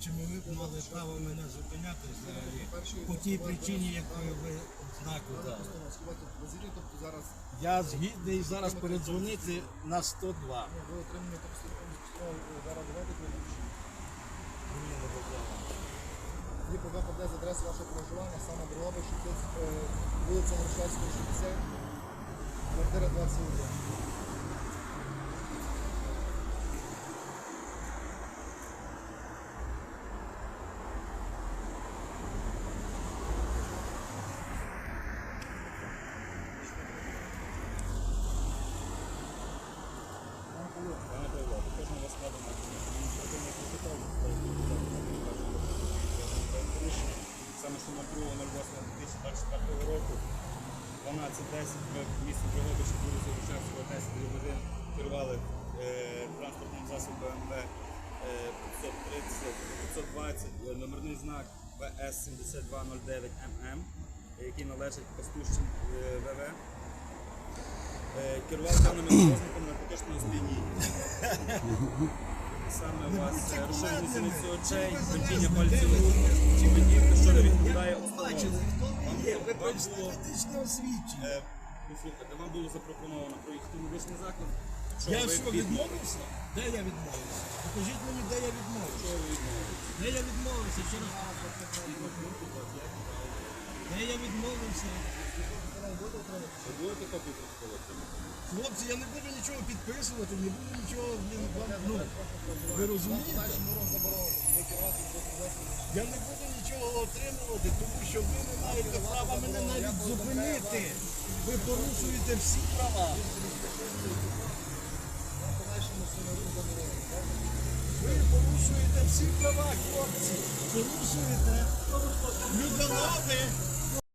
слідчими ви мали право мене зупиняти взагалі по тій причині, якою ви знаку дали. Я згідний зараз передзвонити на 102. ви постанову зараз давайте. Мені не ПВ поде з адреси вашого проживання, саме Дрогобич, вулиця Грушевського, 60, квартира 21. 2.08.2024 року 12.10 ви в місті Дрогобичі вулиці Грушевського 10 годин керували е, транспортним засобом БМВ е, 530 520 е, номерний знак ВС 7209 ММ, який належить Пастущин е, ВВ. Е, керував даними порушниками наркотичного сп'яніння. Саме у вас е, розширені зіниці очей, тремтіння пальців медичне освідчення. е, послухайте, вам було запропоновано проїхати в медичний заклад. Що Я ви що, відмовився? Де я відмовився? Покажіть мені, де я відмовився. Що ви відмовились? Де я відмовився? Ще раз. Де я відмовився? Ви будете копію протоколу? Хлопці, я не буду нічого підписувати, не буду нічого. блін, вам- Ну, ви розумієте? Я не буду нічого отримувати, тому що ви не маєте права мене навіть зупинити. Ви порушуєте всі права. Ви порушуєте всі права, хлопці. Порушуєте. Людонови